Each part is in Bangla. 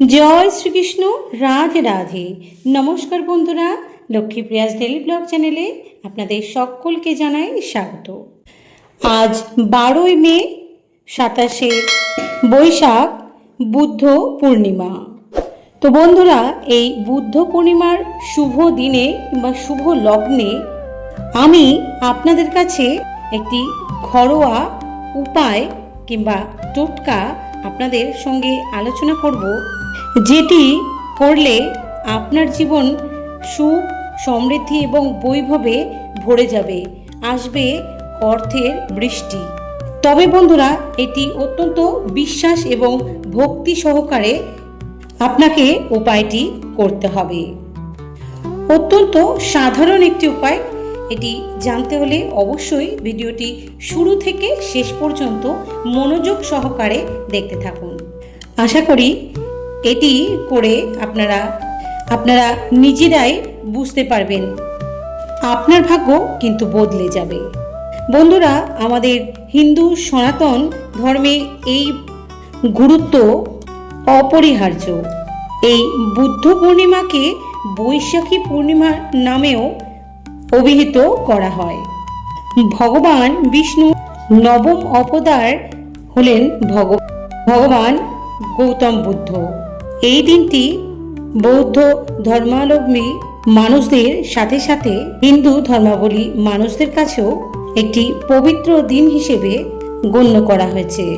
জয় শ্রীকৃষ্ণ, রাধে রাধে। নমস্কার বন্ধুরা, লক্ষ্মীপ্রিয়াস ডেলি ব্লগ চ্যানেলে আপনাদের সকলকে জানাই স্বাগত। আজ বারোই মে, সাতাশে বৈশাখ, বুদ্ধ পূর্ণিমা। তো বন্ধুরা, এই বুদ্ধ পূর্ণিমার শুভ দিনে কিংবা শুভ লগ্নে আমি আপনাদের কাছে একটি ঘরোয়া উপায় কিংবা টোটকা আপনাদের সঙ্গে আলোচনা করব যেটি করলে আপনার জীবন সুখ, সমৃদ্ধি এবং বৈভবে ভরে যাবে, আসবে অর্থের বৃষ্টি। তবে বন্ধুরা, এটি অত্যন্ত বিশ্বাস এবং ভক্তি সহকারে আপনাকে উপায়টি করতে হবে। অত্যন্ত সাধারণ একটি উপায়, এটি জানতে হলে অবশ্যই ভিডিওটি শুরু থেকে শেষ পর্যন্ত মনোযোগ সহকারে দেখতে থাকুন। আশা করি এটি করে আপনারা আপনারা নিজেরাই বুঝতে পারবেন। আপনার ভাগ্য কিন্তু বদলে যাবে। বন্ধুরা, আমাদের হিন্দু সনাতন ধর্মে এই গুরুত্ব অপরিহার্য। এই বুদ্ধ পূর্ণিমাকে বৈশাখী পূর্ণিমা নামেও অভিহিত করা হয়। ভগবান বিষ্ণু নবম অবতার হলেন ভগ, ভগবান গৌতম বুদ্ধ। এই দিনটি বৌদ্ধ ধর্মাবলম্বী মানুষদের সাথে সাথে হিন্দু ধর্মাবলী মানুষদের কাছেও একটি পবিত্র দিন হিসেবে গণ্য করা হয়েছে।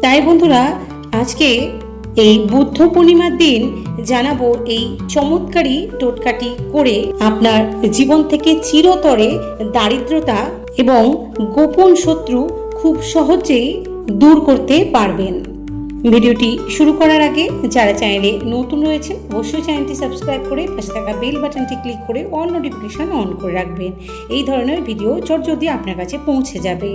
তাই বন্ধুরা, আজকে এই বুদ্ধ পূর্ণিমার দিন জানাব এই চমৎকারী টোটকাটি করে আপনার জীবন থেকে চিরতরে দারিদ্রতা এবং গোপন শত্রু খুব সহজেই দূর করতে পারবেন। ভিডিওটি শুরু করার আগে যারা চ্যানেলে নতুন রয়েছে অবশ্যই চ্যানেলটি সাবস্ক্রাইব করে পাশে থাকা বেল বাটনটি ক্লিক করে অল নোটিফিকেশন অন করে রাখবেন। এই ধরনের ভিডিও যদি আপনার কাছে পৌঁছে যাবে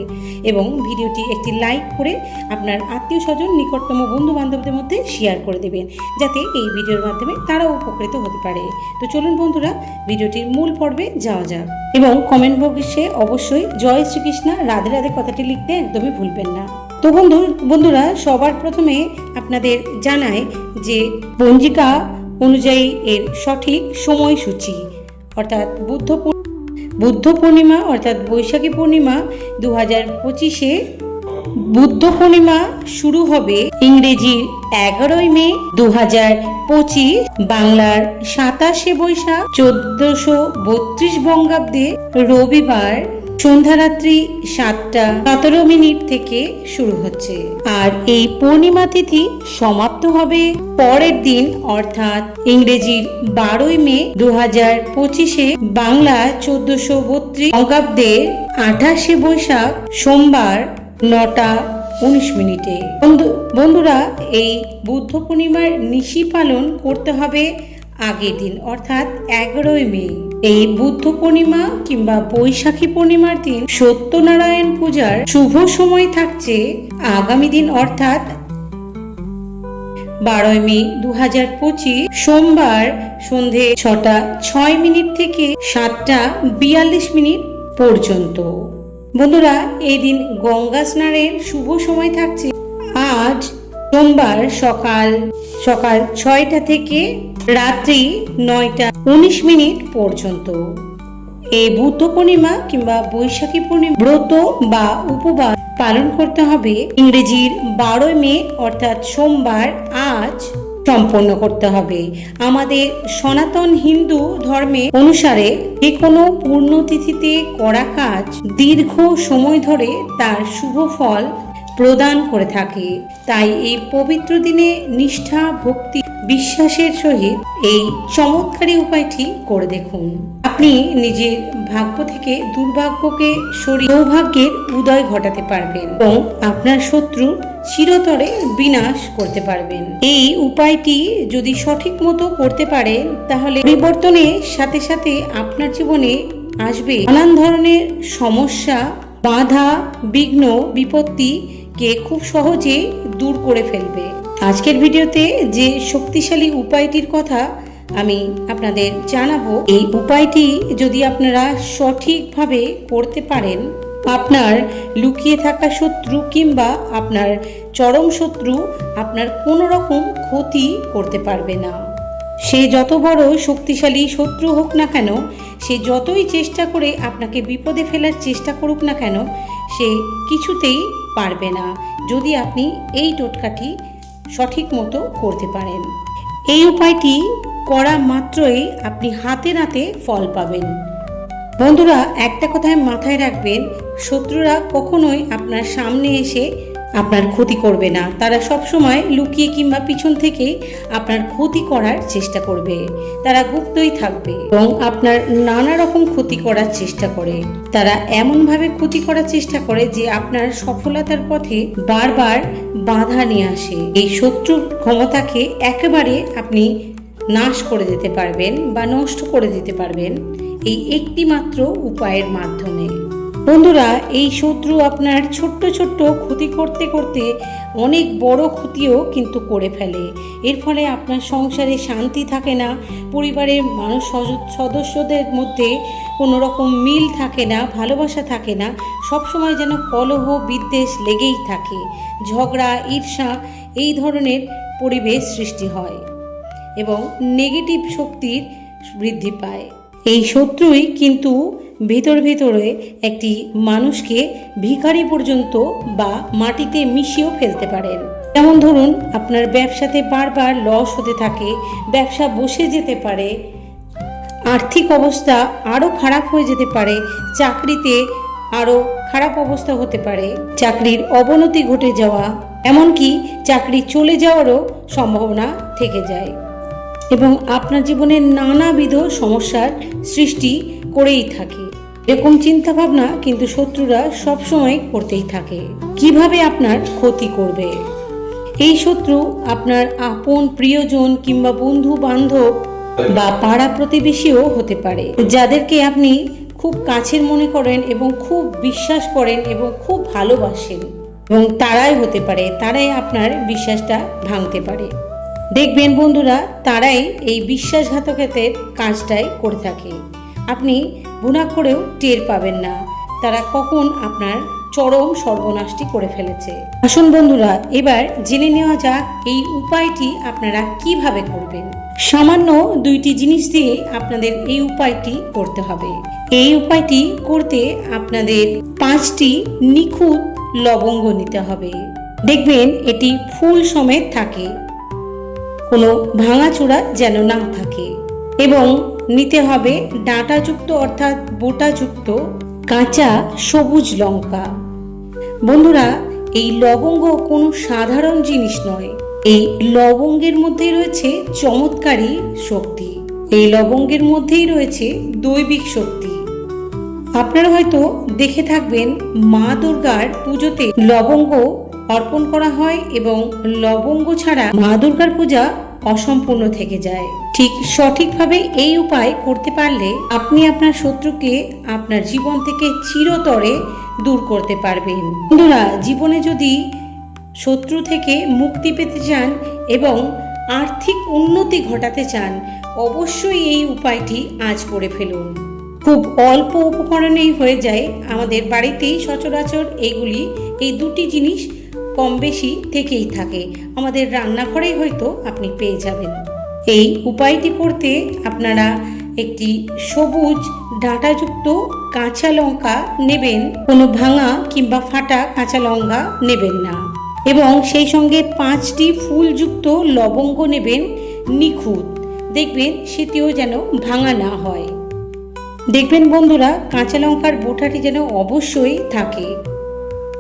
এবং ভিডিওটি একটি লাইক করে আপনার আত্মীয় স্বজন নিকটতম বন্ধু বান্ধবদের মধ্যে শেয়ার করে দেবেন, যাতে এই ভিডিওর মাধ্যমে তারাও উপকৃত হতে পারে। তো চলুন বন্ধুরা, ভিডিওটির মূল পর্বে যাওয়া যাক। এবং কমেন্ট বক্সে অবশ্যই জয় শ্রীকৃষ্ণ, রাধে রাধে কথাটি লিখতে একদমই ভুলবেন না। তো বন্ধু, বন্ধুরা, সবার প্রথমে আপনাদের জানায় যে পঞ্জিকা অনুযায়ী এর সঠিক সময়সূচি, অর্থাৎ বুদ্ধ বুদ্ধ পূর্ণিমা, অর্থাৎ বৈশাখী পূর্ণিমা দু হাজার পঁচিশে বুদ্ধ পূর্ণিমা শুরু হবে ইংরেজির এগারোই মে দু হাজার পঁচিশ, বাংলার সাতাশে বৈশাখ চোদ্দশো বত্রিশ বঙ্গাব্দে রবিবার। সন্ধ্যারাত্রি সাতটা সতেরো মিনিট থেকে শুরু হচ্ছে। আর এই পূর্ণিমা তিথি সমাপ্ত হবে পরের দিন, অর্থাৎ ইংরেজির বারোই মে দু হাজার পঁচিশে বাংলা চোদ্দশো বত্রিশ বঙ্গাব্দের আঠাশে বৈশাখ সোমবার নটা উনিশ মিনিটে। বন্ধু, বন্ধুরা, এই বুদ্ধ পূর্ণিমার নিশি পালন করতে হবে আগের দিন, অর্থাৎ এগারোই মে। এই বুদ্ধ পূর্ণিমা কিংবা বৈশাখী পূর্ণিমার দিন সত্যনারায়ণ পূজার শুভ সময় থাকছে আগামী দিন, অর্থাৎ বারোই মে দু হাজার পঁচিশ সোমবার সন্ধে ছটা, ছয় মিনিট থেকে সাতটা বিয়াল্লিশ মিনিট পর্যন্ত। বন্ধুরা, এই দিন গঙ্গা স্নানের শুভ সময় থাকছে। আজ সোমবার সকাল সকাল ছয়টা থেকে রাত্রি নয়টা উনিশ মিনিট পর্যন্ত। এই বুদ্ধ পূর্ণিমা কিংবা বৈশাখী পূর্ণিমা ব্রত বা উপবাস পালন করতে হবে। ইংরেজির বারোই মে, অর্থাৎ সোমবার, আজ সম্পন্ন করতে হবে। আমাদের সনাতন হিন্দু ধর্মে অনুসারে যে কোনো পূর্ণতিথিতে করা কাজ দীর্ঘ সময় ধরে তার শুভ ফল প্রদান করে থাকে। তাই এই পবিত্র দিনে নিষ্ঠা, ভক্তি, বিশ্বাসের সহিত এই চমৎকারী উপায়টি করে দেখুন। আপনি নিজের ভাগ্য থেকে দুর্ভাগ্যকে সরিয়ে সৌভাগ্যের উদয় ঘটাতে পারবেন এবং আপনার শত্রু চিরতরে বিনাশ করতে পারবেন। এই উপায়টি যদি সঠিক মতো করতে পারেন তাহলে পরিবর্তনের সাথে সাথে আপনার জীবনে আসবে নানান ধরনের সমস্যা, বাধা, বিঘ্ন বিপত্তিকে খুব সহজে দূর করে ফেলবে। আজকের ভিডিওতে যে শক্তিশালী উপায়টির কথা আমি আপনাদের জানাব, এই উপায়টি যদি আপনারা সঠিকভাবে করতে পারেন, আপনার লুকিয়ে থাকা শত্রু কিংবা আপনার চরম শত্রু আপনার কোনো রকম ক্ষতি করতে পারবে না। সে যত বড় শক্তিশালী শত্রু হোক না কেন, সে যতই চেষ্টা করে আপনাকে বিপদে ফেলার চেষ্টা করুক না কেন, সে কিছুতেই পারবে না যদি আপনি এই টোটকাটি সঠিক মতো করতে পারেন। এই উপায়টি করা মাত্রই আপনি হাতে নাতে ফল পাবেন। বন্ধুরা, একটা কথায় মাথায় রাখবেন, শত্রুরা কখনোই আপনার সামনে এসে আপনার ক্ষতি করবে না। তারা সবসময় লুকিয়ে কিংবা পিছন থেকে আপনার ক্ষতি করার চেষ্টা করবে। তারা গুপ্তই থাকবে এবং আপনার নানা রকম ক্ষতি করার চেষ্টা করে। তারা এমনভাবে ক্ষতি করার চেষ্টা করে যে আপনার সফলতার পথে বারবার বাধা নিয়ে আসে। এই শত্রুর ক্ষমতাকে একেবারে আপনি নাশ করে দিতে পারবেন বা নষ্ট করে দিতে পারবেন। এই একটি মাত্র উপায়ের মাধ্যমে। বন্ধুরা, এই শত্রু আপনার ছোট্ট ছোট্ট ক্ষতি করতে করতে অনেক বড় ক্ষতিও কিন্তু করে ফেলে। এর ফলে আপনার সংসারে শান্তি থাকে না, পরিবারের মানুষ সদস্যদের মধ্যে কোনো রকম মিল থাকে না, ভালোবাসা থাকে না, সবসময় যেন কলহ, বিদ্বেষ লেগেই থাকে। ঝগড়া, ঈর্ষা এই ধরনের পরিবেশ সৃষ্টি হয় এবং নেগেটিভ শক্তির বৃদ্ধি পায়। এই শত্রুই কিন্তু ভেতর ভেতরে একটি মানুষকে ভিখারি পর্যন্ত বা মাটিতে মিশিয়েও ফেলতে পারেন। যেমন ধরুন, আপনার ব্যবসাতে বারবার লস হতে থাকে, ব্যবসা বসে যেতে পারে, আর্থিক অবস্থা আরও খারাপ হয়ে যেতে পারে, চাকরিতে আরও খারাপ অবস্থা হতে পারে, চাকরির অবনতি ঘটে যাওয়া, এমনকি চাকরি চলে যাওয়ারও সম্ভাবনা থেকে যায়। এবং আপনার জীবনে নানাবিধ সমস্যার সৃষ্টি করেই থাকে। এরকম চিন্তাভাবনা কিন্তু শত্রুরা সবসময় করতেই থাকে। কীভাবে আপনার ক্ষতি করবে? এই শত্রু আপনার আপন প্রিয়জন কিংবা বন্ধু বান্ধব বা পাড়া প্রতিবেশীও হতে পারে, যাদেরকে আপনি খুব কাছের মনে করেন এবং খুব বিশ্বাস করেন এবং খুব ভালোবাসেন। এবং তারাই হতে পারে, তারাই আপনার বিশ্বাসটা ভাঙতে পারে। দেখবেন বন্ধুরা, তারাই এই বিশ্বাসঘাতকতার কাজটাই করে থাকে। আপনি গুণা করেও টের পাবেন না। তারা কখন আপনার চরম সর্বনাশটি করে ফেলেছে। আসুন বন্ধুরা, এবার জেনে নেওয়া যাক এই উপায়টি আপনারা কীভাবে করবেন। সামান্য দুইটি জিনিস দিয়ে আপনাদের এই উপায়টি করতে হবে। এই উপায়টি করতে আপনাদের পাঁচটি নিখুঁত লবঙ্গ নিতে হবে। দেখবেন এটি ফুল সমেত থাকে। কোনো ভাঙাচোরা যেন না থাকে। এবং নিতে হবে ডাঁটাযুক্ত অর্থাৎ বোটাযুক্ত কাঁচা সবুজ লঙ্কা। বন্ধুরা, এই লবঙ্গ কোনো সাধারণ জিনিস নয়। এই লবঙ্গের মধ্যেই রয়েছে চমৎকারী শক্তি। এই লবঙ্গের মধ্যেই রয়েছে দৈবিক শক্তি। আপনারা হয়তো দেখে থাকবেন, মা দুর্গার পুজোতে লবঙ্গ অর্পণ করা হয় এবং লবঙ্গ ছাড়া মা দুর্গার পূজা অসম্পূর্ণ থেকে যায়। ঠিক সঠিকভাবে এই উপায় করতে পারলে আপনি আপনার শত্রুকে আপনার জীবন থেকে চিরতরে দূর করতে পারবেন। বন্ধুরা, জীবনে যদি শত্রু থেকে মুক্তি পেতে চান এবং আর্থিক উন্নতি ঘটাতে চান, অবশ্যই এই উপায়টি আজ করে ফেলুন। খুব অল্প উপকরণেই হয়ে যায় আমাদের বাড়িতেই সচরাচর এগুলি। এই দুটি জিনিস কম বেশি থেকেই থাকে। আমাদের রান্নাঘরেই হয়তো আপনি পেয়ে যাবেন। এই উপায়টি করতে আপনারা একটি সবুজ ডাঁটাযুক্ত কাঁচা লঙ্কা নেবেন। কোনো ভাঙা কিংবা ফাটা কাঁচা লঙ্কা নেবেন না। এবং সেই সঙ্গে পাঁচটি ফুলযুক্ত লবঙ্গ নেবেন নিখুঁত। দেখবেন সেটিও যেন ভাঙা না হয়। দেখবেন বন্ধুরা, কাঁচা লঙ্কার বোটাটি যেন অবশ্যই থাকে।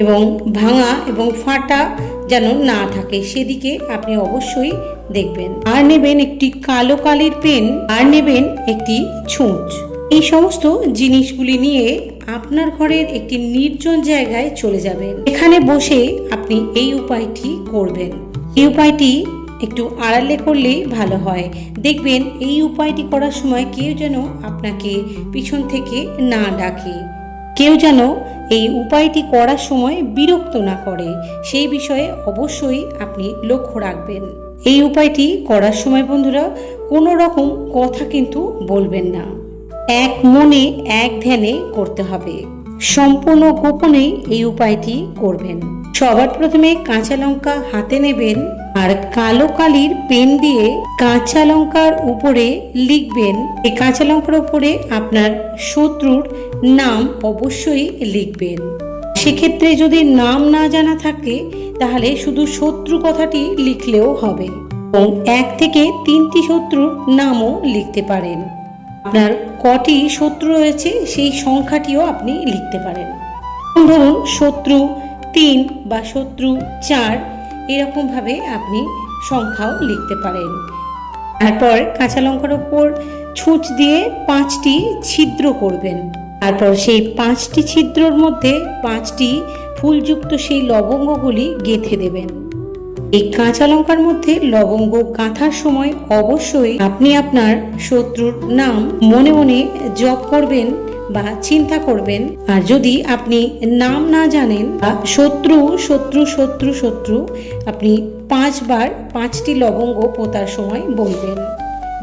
এবং ভাঙা এবং ফাটা যেন না থাকে, সেদিকে আপনি অবশ্যই দেখবেন। আর নেবেন একটি কালো কালির পেন, আর নেবেন একটি ছুঁচ। এই সমস্ত জিনিসগুলি নিয়ে আপনার ঘরের একটি নির্জন জায়গায় চলে যাবেন। এখানে বসে আপনি এই উপায়টি করবেন। এই উপায়টি একটু আড়ালে করলেই ভালো হয়। দেখবেন এই উপায়টি করার সময় কেউ যেন আপনাকে পিছন থেকে না ডাকে। কেউ যেন এই উপায়টি করার সময় বিরক্ত না করে, সেই বিষয়ে অবশ্যই আপনি লক্ষ্য রাখবেন। এই উপায়টি করার সময় বন্ধুরা কোনো রকম কথা কিন্তু বলবেন না। এক মনে এক ধ্যানে করতে হবে। সম্পূর্ণ গোপনেই এই উপায়টি করবেন। সবার প্রথমে কাঁচা লঙ্কা হাতে নেবেন। আর কালো কালির পেন দিয়ে কাঁচা লঙ্কার উপরে লিখবেন। এই কাঁচা লঙ্কার উপরে আপনার শত্রুর নাম অবশ্যই লিখবেন। সেক্ষেত্রে যদি নাম না জানা থাকে, তাহলে শুধু শত্রু কথাটি লিখলেও হবে এবং এক থেকে তিনটি শত্রুর নামও লিখতে পারেন। আপনার কটি শত্রু রয়েছে, সেই সংখ্যাটিও আপনি লিখতে পারেন। ধরুন শত্রু তিন বা শত্রু চার এরকমভাবে আপনি সংখ্যাও লিখতে পারেন। তারপর কাঁচা লঙ্কার ওপর ছুঁচ দিয়ে পাঁচটি ছিদ্র করবেন। তারপর সেই পাঁচটি ছিদ্রর মধ্যে পাঁচটি ফুলযুক্ত সেই লবঙ্গগুলি গেঁথে দেবেন। এই কাঁচা লঙ্কার মধ্যে লবঙ্গ গাঁথার সময় অবশ্যই আপনি আপনার শত্রুর নাম মনে মনে জপ করবেন। বা চিন্তা করবেন। আর যদি আপনি নাম না জানেন বা শত্রু শত্রু শত্রু শত্রু, আপনি পাঁচবার পাঁচটি লবঙ্গ পোতার সময় বলবেন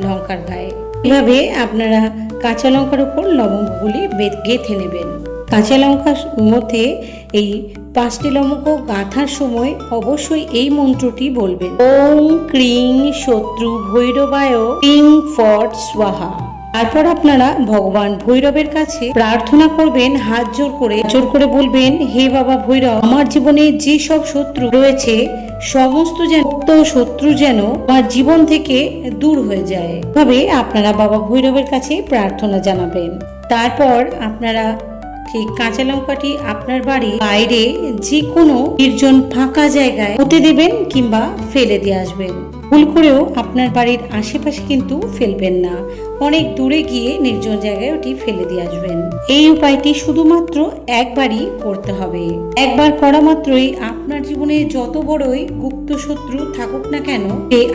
লঙ্কার গায়ে। এভাবে আপনারা কাঁচা লঙ্কার উপর লবঙ্গগুলি গেঁথে নেবেন। কাঁচা লঙ্কার মধ্যে এই পাঁচটি লবঙ্গ গাঁথার সময় অবশ্যই এই মন্ত্রটি বলবেন। ওম ক্রিং শত্রু ভৈরবায়, ক্রিং ফট স্বাহা। তারপর আপনারা ভগবান ভৈরবের কাছে প্রার্থনা করবেন, হাত জোর করে জোর করে বলবেন, হে বাবা ভৈরব, আমার জীবনে যে সব শত্রু রয়েছে, সমস্ত যেন শত্রু যেন আমার জীবন থেকে দূর হয়ে যায়। তবে আপনারা বাবা ভৈরবের কাছে প্রার্থনা জানাবেন। তারপর আপনারা সেই কাঁচা লঙ্কাটি আপনার বাড়ি বাইরে যে কোনো নির্জন ফাঁকা জায়গায় হতে দেবেন কিংবা ফেলে দিয়ে আসবেন। ভুল করেও আপনার বাড়ির আশেপাশে কিন্তু ফেলবেন না। অনেক দূরে গিয়ে নির্জন জায়গায় ওটি ফেলে দিয়ে আসবেন। এই উপায়টি শুধুমাত্র একবারই করতে হবে। একবার করা মাত্রই আপনার জীবনে যত বড়ই গুপ্ত শত্রু থাকুক না কেন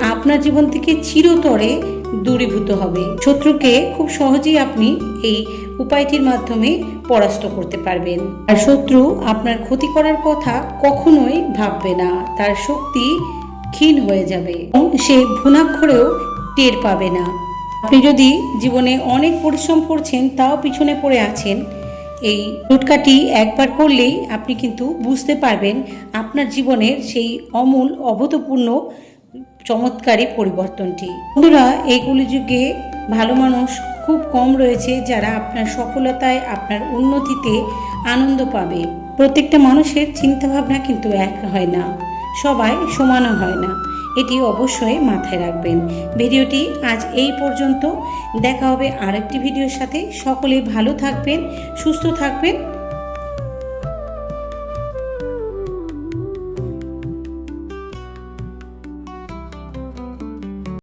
আপনার জীবন থেকে চিরতরে দূরীভূত হবে। শত্রুকে খুব সহজেই আপনি এই উপায়টির মাধ্যমে পরাস্ত করতে পারবেন। আর শত্রু আপনার ক্ষতি করার কথা কখনোই ভাববে না। তার শক্তি ক্ষীণ হয়ে যাবে সে ভুনাক্ষরেও টের পাবে না। আপনি যদি জীবনে অনেক পরিশ্রম করছেন, তাও পিছনে পড়ে আছেন, এই টোটকাটি একবার করলেই আপনি কিন্তু বুঝতে পারবেন আপনার জীবনের সেই অমূল, অভূতপূর্ণ চমৎকারী পরিবর্তনটি। বন্ধুরা এইগুলি যুগে ভালো মানুষ খুব কম রয়েছে যারা আপনার সফলতায়, আপনার উন্নতিতে আনন্দ পাবে। প্রত্যেকটা মানুষের চিন্তাভাবনা কিন্তু এক হয় না, সবাই সমানও হয় না। এটি অবশ্যই মাথায় রাখবেন। ভিডিওটি আজ এই পর্যন্ত। দেখা হবে আরেকটি ভিডিওর সাথে। সকলে ভালো থাকবেন, সুস্থ থাকবেন।